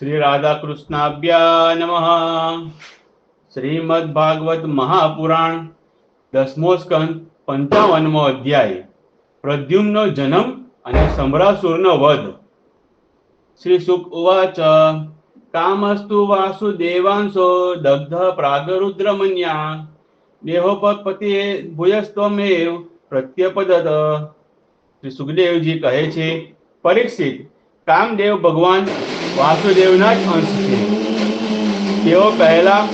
શ્રી રાધાકૃષ્ણાભ્યા નમ શ્રીમદ ભાગવત મહાપુરાણ દસમો સ્કંદ પંચાવનમો અધ્યાય પ્રદ્યુમ્નનો જન્મ અને સમરાસુરનો વધ શ્રી સુક ઉવાચ કામસ્તુ વાસુદેવાંશો દગ્ધ પ્રાગરુદ્રમન્યા દેહોપતિ ભૂયસ્તમેવ પ્રત્યપદત શ્રી સુખદેવજી કહે છે પરીક્ષિત કામદેવ ભગવાન વાસુદેવના જ અંશ છે. તેઓ પહેલા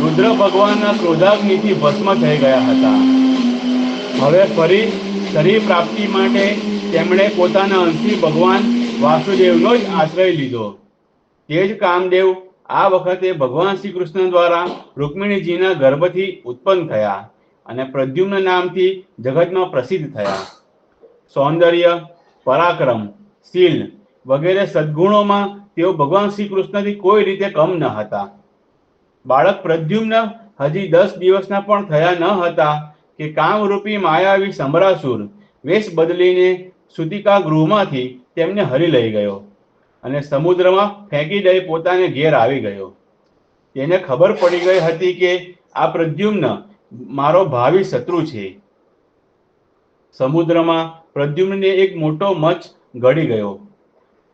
રુદ્ર ભગવાનના ક્રોધાગ્નિથી ભસ્મ થઈ ગયા હતા. હવે ફરી શરીર પ્રાપ્તિ માટે તેમણે પોતાના અંશી ભગવાન વાસુદેવનો જ આશ્રય લીધો. તે જ કામદેવ આ વખતે ભગવાન શ્રી કૃષ્ણ દ્વારા રૂકમિણીજીના ગર્ભથી ઉત્પન્ન થયા અને પ્રદ્યુમ્ન નામથી જગતમાં પ્રસિદ્ધ થયા. સૌંદર્ય, પરાક્રમ, શીલ વગેરે સદગુણોમાં તેઓ ભગવાન શ્રી કૃષ્ણથી કોઈ રીતે કમ ન હતા. બાળક પ્રદ્યુમ્ન હજી દસ દિવસના પણ થયા ન હતા કે કામરૂપી માયાવી સમરાસુર વેશ બદલીને સુતિકા ગૃહમાંથી તેમને હરી લઈ ગયો અને સમુદ્રમાં ફેંકી દઈ પોતાને ઘેર આવી ગયો. તેને ખબર પડી ગઈ હતી કે આ પ્રદ્યુમ્ન મારો ભાવિ શત્રુ છે. સમુદ્રમાં પ્રદ્યુમ્નને એક મોટો મચ્છ ગળી ગયો.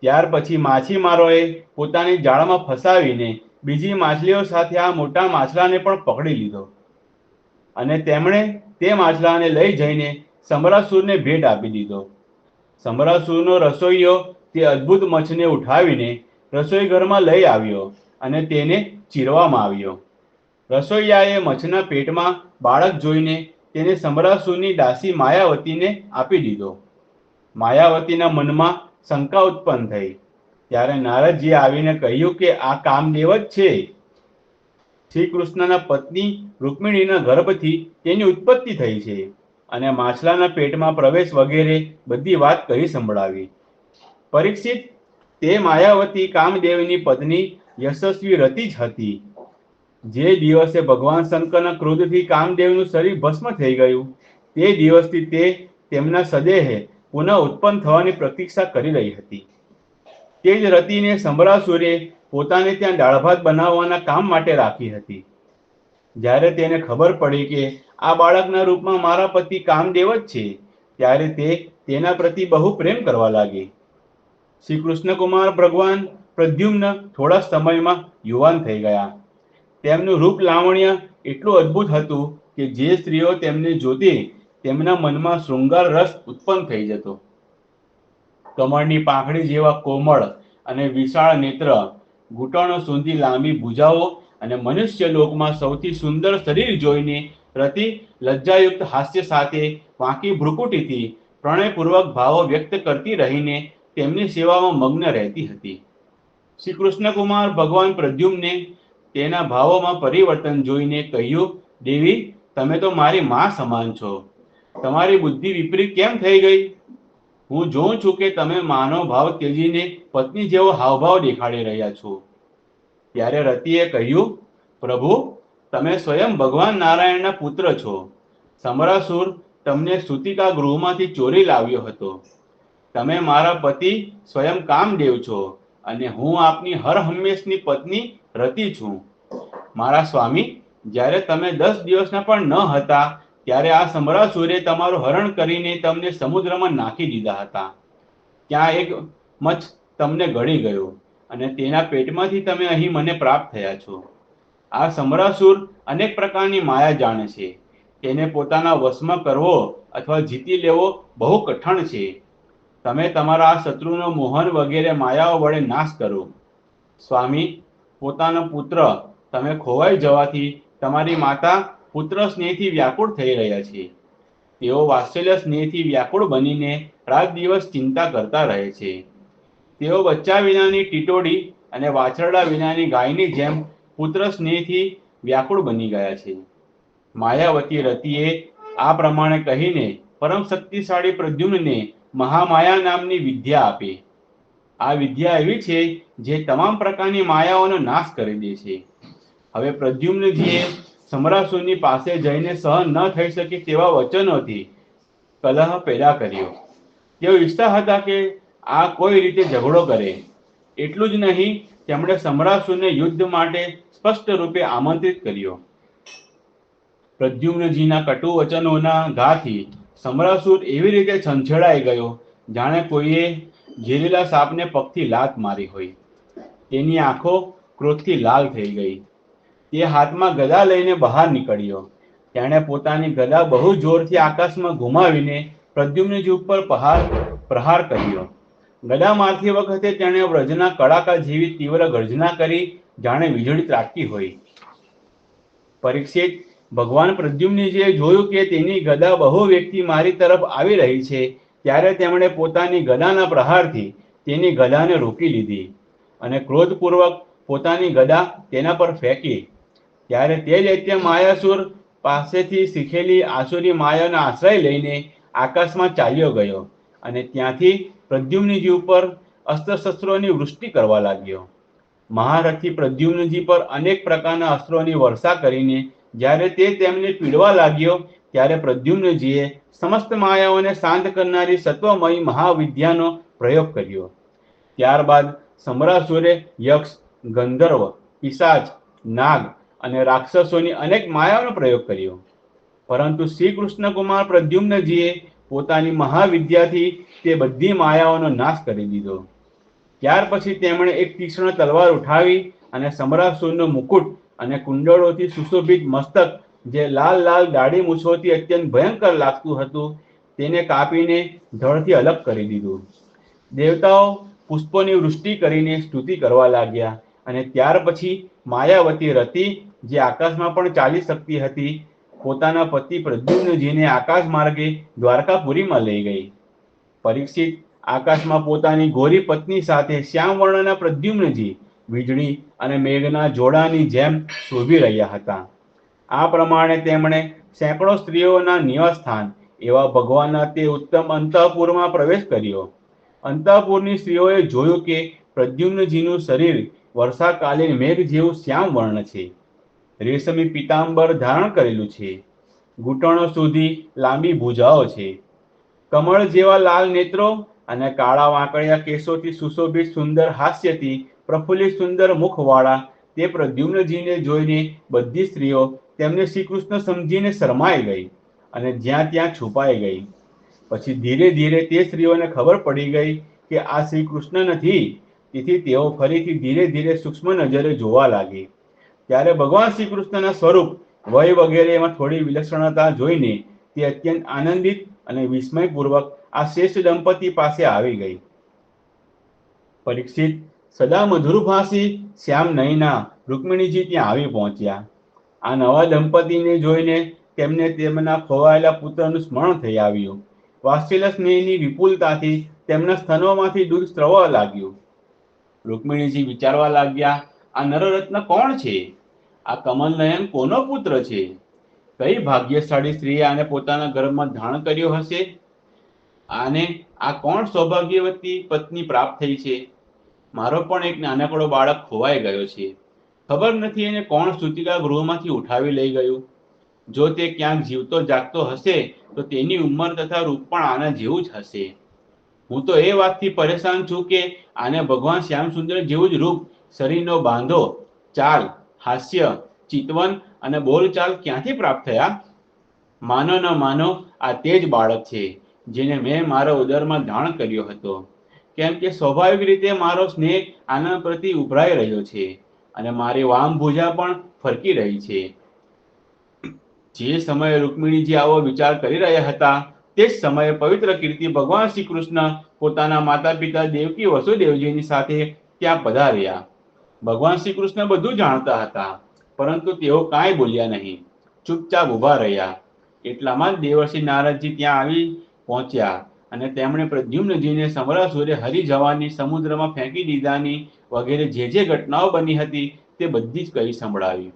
ત્યાર પછી માછીમારોએ પોતાની જાળમાં ફસાવીને બીજી માછલીઓ સાથે આ મોટા માછલાને પણ પકડી લીધો. અને તેમણે તે માછલાને લઈ જઈને સમરાસુરને ભેટ આપી દીધો. સમરાસુરનો રસોઈયો તે અદ્ભુત મચ્છને ઉઠાવીને રસોઈ ઘરમાં લઈ આવ્યો અને તેને ચીરવામાં આવ્યો. રસોઈયાએ મચ્છના પેટમાં બાળક જોઈને તેને સમરાસુરની દાસી માયાવતીને આપી દીધો. માયાવતીના મનમાં શંકા ઉત્પન્ન થઈ. ત્યારે નારદજીએ આવીને કહ્યું કે આ કામદેવ જ છે. શ્રી કૃષ્ણના પત્ની રૂકમિણીના ગર્ભથી તેની ઉત્પત્તિ થઈ છે અને માછલાના પેટમાં પ્રવેશ વગેરે બધી વાત કહી સંભળાવી. પરીક્ષિત, તે માયાવતી કામદેવની પત્ની યશસ્વી રતિ જ હતી. જે દિવસે ભગવાન શંકરના ક્રોધથી કામદેવનું શરીર ભસ્મ થઈ ગયું, તે દિવસથી તે તેમના સદેહે પુનઃ ઉત્પન્ન થવાની પ્રતીક્ષા કરી રહી હતી. તે જ રતિને સંભળાસુરે પોતાને ત્યાં દાળભાત બનાવવાના કામ માટે રાખી હતી. જ્યારે તેને ખબર પડી કે આ બાળકના રૂપમાં મારા પતિ કામદેવ જ છે, ત્યારે તે તેના પ્રતિ બહુ પ્રેમ કરવા લાગી. શ્રી કૃષ્ણકુમાર ભગવાન પ્રદ્યુમ્ન થોડા સમયમાં યુવાન થઈ ગયા. તેમનું રૂપ લાવણ્ય એટલું અદ્ભુત હતું કે જે સ્ત્રીઓ તેમને જોતી તેમના મનમાં શૃંગાર રસ ઉત્પન્ન થઈ જતો. કમળની પાંખડી જેવા કોમળ અને વિશાળ નેત્ર ઘૂંટણો સુધી લાંબી ભુજાઓ અને મનુષ્ય લોકમાં સૌથી સુંદર શરીર જોઈને પ્રતિ લજ્જાયુક્ત હાસ્ય સાથે વાંકી ભ્રુકુટીથી પ્રણયપૂર્વક ભાવો વ્યક્ત કરતી રહીને તેમની સેવામાં મગ્ન રહેતી હતી. શ્રી કૃષ્ણકુમાર ભગવાન પ્રદ્યુમને તેના ભાવોમાં પરિવર્તન જોઈને કહ્યું, દેવી, તમે તો મારી માં સમાન છો. તમારી બુદ્ધિ વિપરીત કેમ થઈ ગઈ? હું જોઉં છું કે તમે માનવ ભાવ ત્યજીને પત્ની જેવો હાવભાવ દેખાડી રહ્યા છો. ત્યારે રતિએ કહ્યું, પ્રભુ, તમે સ્વયં ભગવાન નારાયણના પુત્ર છો. સમરાસુર તમને સુતિકા ગૃહમાંથી ચોરી લાવ્યો હતો. તમે મારા પતિ સ્વયં કામદેવ છો અને હું આપની હર હંમેશની પત્ની રતિ છું. મારા સ્વામી, જ્યારે તમે દસ દિવસના પણ ન હતા ત્યારે આ સમરાસુરે તમારું હરણ કરીને તમને સમુદ્રમાં નાખી દીધા હતા. ત્યાં એક મચ્છ તમને ગળી ગયો અને તેના પેટમાંથી તમે અહીં મને પ્રાપ્ત થયા છો. આ સમરાસુર અનેક પ્રકારની માયા જાણે છે. તેને પોતાના વશમાં કરવો અથવા જીતી લેવો બહુ કઠણ છે. તમે તમારા આ શત્રુનો મોહન વગેરે માયાઓ વડે નાશ કરો. સ્વામી, પોતાનો પુત્ર તમે ખોવાઈ જવાથી તમારી માતા પુત્ર સ્નેહથી વ્યાકુળ થઈ રહ્યા છે. તેઓ વાત્સલ્ય સ્નેહથી વ્યાકુળ બનીને રાત દિવસ ચિંતા કરતા રહે છે. તેઓ બચ્ચા વિનાની ટીટોડી અને વાછરડા વિનાની ગાયની જેમ પુત્ર સ્નેહથી વ્યાકુળ બની ગયા છે. માયાવતી રતિએ આ પ્રમાણે કહીને પરમ શક્તિશાળી પ્રદ્યુમ્નને મહામાયા નામની વિદ્યા આપી. આ વિદ્યા એવી છે જે તમામ પ્રકારની માયાઓનો નાશ કરી દે છે. હવે પ્રદ્યુમ્નજીએ સમરાસુરની પાસે જઈને સહન ન થઈ શકે તેવા વચનોથી કલહ પેદા કર્યો. તેઓ ઈચ્છતા હતા કે આ કોઈ રીતે ઝઘડો કરે. એટલું જ નહીં, તેમણે સમરાસુરને યુદ્ધ માટે સ્પષ્ટ રૂપે આમંત્રિત કર્યો. પ્રદ્યુમ્નજીના કટુ વચનોના ઘાથી સમરાસુર એવી રીતે છંછેડાઈ ગયો, જાણે કોઈએ ઝેરીલા સાપને પગથી લાત મારી હોય. તેની આંખો ક્રોધથી લાલ થઈ ગઈ. તે હાથમાં ગદા લઈને બહાર નીકળ્યો. તેણે પોતાની ગદા બહુ જોરથી આકાશમાં ઘુમાવીને પ્રદ્યુમ્નજી ઉપર પહાર, પ્રહાર કર્યો. ગદા મારતી વખતે તેણે વ્રજના કડાકા જેવી તીવ્ર ગર્જના કરી, જાણે વીજળી ત્રાટકી હોય. પરીક્ષિત, ભગવાન પ્રદ્યુમ્નજીએ જોયું કે તેની ગદા બહુ વ્યક્તિ મારી તરફ આવી રહી છે, ત્યારે તેમણે પોતાની ગદાના પ્રહારથી તેની ગદાને રોકી લીધી અને ક્રોધપૂર્વક પોતાની ગદા તેના પર ફેંકી. ત્યારે તે દૈત્ય માયાસુર પાસેથી શીખેલી આસુરી માયાનો આશ્રય લઈને આકાશમાં ચાલ્યો ગયો અને ત્યાંથી પ્રદ્યુમ્નજી ઉપર અસ્ત્ર-શસ્ત્રોની વૃષ્ટિ કરવા લાગ્યો. મહારથી પ્રદ્યુમ્નજી પર અનેક પ્રકારના અસ્ત્રોની વર્ષા કરીને જ્યારે તે તેમને પીડવા લાગ્યો ત્યારે પ્રદ્યુમ્નજીએ સમસ્ત માયાઓને શાંત કરનારી સત્વમયી મહાવિદ્યાનો પ્રયોગ કર્યો. ત્યારબાદ સમરાસુરે યક્ષ, ગંધર્વ, પિશાચ, નાગ અને રાક્ષસોની અનેક માયાઓનો પ્રયોગ કર્યો. પરંતુ શ્રી કૃષ્ણ કુમાર પ્રદ્યુમ્નજીએ પોતાની મહાવિદ્યાથી તે બધી માયાઓનો નાશ કરી દીધો. ત્યાર પછી તેમણે એક તીક્ષ્ણ તલવાર ઉઠાવી અને સમરાસુરનો મુકુટ અને કુંડળોથી સુશોભિત મસ્તક, જે લાલ લાલ દાઢી મૂછોથી અત્યંત ભયંકર લાગતું હતું, તેને કાપીને ધડથી અલગ કરી દીધું. દેવતાઓ પુષ્પોની વૃષ્ટિ કરીને સ્તુતિ કરવા લાગ્યા અને ત્યાર પછી માયાવતી રતિ જે આકાશમાં પણ ચાલી શકતી હતી, પોતાના પતિ પ્રદ્યુમ્નજીને આકાશ માર્ગે દ્વારકાપુરીમાં લઈ ગઈ. પરીક્ષિત આકાશમાં પોતાની ગોરી પત્ની સાથે શ્યામ વર્ણના પ્રદ્યુમ્નજી વીજળી અને મેઘના જોડાની જેમ શોભી રહ્યા હતા. આ પ્રમાણે તેમણે સેંકડો સ્ત્રીઓના નિવાસસ્થાન એવા ભગવાનના તે ઉત્તમ અંતઃપુરમાં પ્રવેશ કર્યો. અંતઃપુરની સ્ત્રીઓએ જોયું કે પ્રદ્યુમ્નજીનું શરીર વર્ષાકાલીન મેઘ જેવું શ્યામ વર્ણ છે. રેશમી પીતાંબર ધારણ કરેલું છે. ઘૂંટણો સુધી લાંબી ભુજાઓ છે. કમળ જેવા લાલ નેત્રો અને કાળા વાંકડિયા કેસોથી સુશોભિત સુંદર હાસ્યથી પ્રફુલ્લિત સુંદર મુખવાળા તે પ્રદ્યુમ્નજીને જોઈને બધી સ્ત્રીઓ તેમને શ્રી કૃષ્ણ સમજીને શરમાઈ ગઈ અને જ્યાં ત્યાં છુપાઈ ગઈ. પછી ધીરે ધીરે તે સ્ત્રીઓને ખબર પડી ગઈ કે આ શ્રી કૃષ્ણ નથી. તેથી તેઓ ફરીથી ધીરે ધીરે સૂક્ષ્મ નજરે જોવા લાગી. ત્યારે ભગવાન શ્રી કૃષ્ણના સ્વરૂપ વય વગેરેમાં થોડી વિલક્ષણતા જોઈને તે અત્યંત આનંદિત અને વિસ્મયપૂર્વક આ શ્રેષ્ઠ દંપતી પાસે આવી ગઈ. પરીક્ષિત સદા મધુરભાષી શ્યામ નયના રૂકમિણીજી ત્યાં આવી પહોંચ્યા. આ નવા દંપતીને જોઈને તેમને તેમના ખોવાયેલા પુત્રનું સ્મરણ થઈ આવ્યું. વાત્સલ્ય સ્નેહની વિપુલતાથી તેમના સ્તનોમાંથી દૂધ સ્ત્રવવા લાગ્યું. રૂકમિણીજી વિચારવા લાગ્યા, આ નરરત્ન કોણ છે? આ કમલનયન કોનો પુત્ર છે? કઈ ભાગ્યશાળી સ્ત્રીએ આને પોતાના ગર્ભમાં ધારણ કર્યો હશે? આને આ કોણ સૌભાગ્યવતી પત્ની પ્રાપ્ત થઈ છે? મારો પણ એક નાનકડો બાળક ખોવાઈ ગયો છે. ખબર નથી એને કોણ સૂતિકા ગૃહમાંથી ઉઠાવી લઈ ગયું? જો તે ક્યાંક જીવતો જાગતો હશે, તો તેની ઉંમર તથા રૂપ પણ આના જેવું જ હશે. હું તો એ વાતથી પરેશાન છું કે આને ભગવાન શ્યામ સુંદર જેવું જ રૂપ શરીરનો બાંધો. ચાલ હાસ્ય, ચિતવન અને બોલચાલ ક્યાંથી પ્રાપ્ત થયા? માનો ન માનો, આ તે જ બાળક છે, જેને મેં મારા ઉદરમાં ધારણ કર્યો હતો. કેમ કે સ્વાભાવિક રીતે મારો સ્નેહ આના પ્રતિ ઉભરાઈ રહ્યો છે અને મારી વામ ભુજા પણ ફરકી રહી છે. જે સમયે રૂકમિણીજી આવો વિચાર કરી રહ્યા હતા, તે જ સમયે પવિત્ર કીર્તિ ભગવાન શ્રી કૃષ્ણ પોતાના માતા પિતા દેવકી વસુદેવજીની સાથે ત્યાં પધાર્યા. ભગવાન શ્રી કૃષ્ણ બધું જાણતા હતા, પરંતુ તેઓ કાંઈ બોલ્યા નહીં. ચૂપચાપ ઊભા રહ્યા. એટલામાં જ દેવર્ષિ નારદજી ત્યાં આવી પહોંચ્યા અને તેમણે પ્રદ્યુમ્નજીને સમરાસુરે હરી જવાની સમુદ્રમાં ફેંકી દીધાની વગેરે જે જે ઘટનાઓ બની હતી તે બધી જ કહી સંભળાવી.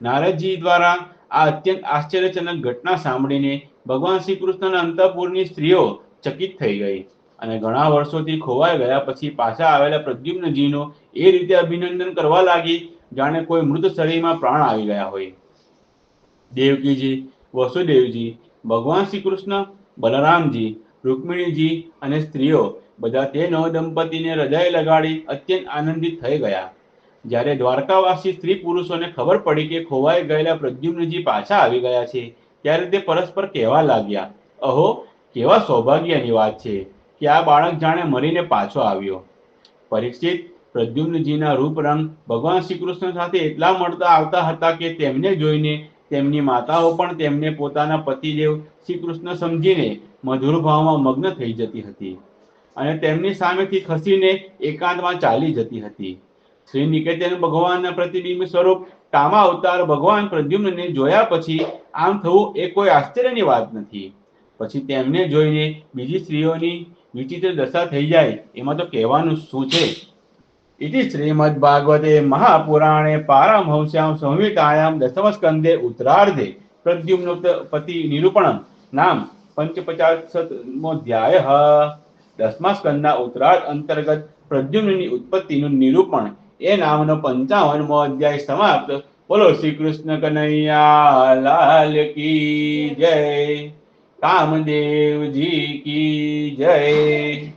નારદજી દ્વારા આ અત્યંત આશ્ચર્યજનક ઘટના સાંભળીને ભગવાન શ્રી કૃષ્ણના અંતઃપુરની સ્ત્રીઓ ચકિત થઈ ગઈ. અને ઘણા વર્ષોથી ખોવાઈ ગયા પછી પાછા આવેલા પ્રદ્યુમ્નજીનો એ રીતે અભિનંદન કરવા લાગી, જાણે કોઈ મૃત શરીરમાં પ્રાણ આવી ગયા હોય. દેવકીજી, વસુદેવજી, ભગવાન શ્રી કૃષ્ણ બલરામજી, રૂકમિણીજી અને સ્ત્રીઓ બધા તે નવ દંપતીને હૃદય લગાડી અત્યંત આનંદિત થઈ ગયા. જ્યારે દ્વારકાવાસી સ્ત્રી પુરુષોને ખબર પડી કે ખોવાઈ ગયેલા પ્રદ્યુમ્નજી પાછા આવી ગયા છે, ત્યારે તે પરસ્પર કહેવા લાગ્યા, અહો, કેવા સૌભાગ્યની વાત છે. કે આ બાળક જાણે મરીને પાછો આવ્યો. પરીક્ષિત પ્રદ્યુમ્નજીના રૂપ રંગ ભગવાન શ્રી સાથે એટલા મળતા આવતા હતા કે તેમને જોઈને તેમની માતાઓ પણ તેમને પોતાના પતિદેવ શ્રી કૃષ્ણ સમજીને મધુર ભાવમાં મગ્ન થઈ જતી હતી અને તેમની સામેથી ખસીને એકાંતમાં ચાલી જતી હતી. શ્રી નિકેતન ભગવાનના પ્રતિબિંબ સ્વરૂપ કામા અવતાર ભગવાન પ્રદ્યુમ્નને જોયા પછી આમ થવું એ કોઈ આશ્ચર્યની વાત નથી. પછી તેમને જોઈને બીજી સ્ત્રીઓની વિચિત્ર દશા થઈ જાય, એમાં તો કહેવાનું શું છે? ઇતિ શ્રીમદ ભાગવતે મહાપુરાણે પારમહંસ્યામ સંહિતાયામ દશમસ્કંદે ઉત્તરાર્ધે પ્રદ્યુમ્ન પતિ નિરૂપણમ નામ પંચપચાસમો અધ્યાય દસમા સ્કંદના ઉત્તરાર્ધ અંતર્ગત પ્રદ્યુમ્નની ઉત્પત્તિનું નિરૂપણ. એ નામનો પંચાવનમો અધ્યાય સમાપ્ત. બોલો શ્રી કૃષ્ણ કનૈયા, લાલ કી જય. કામદેવજી કી જય.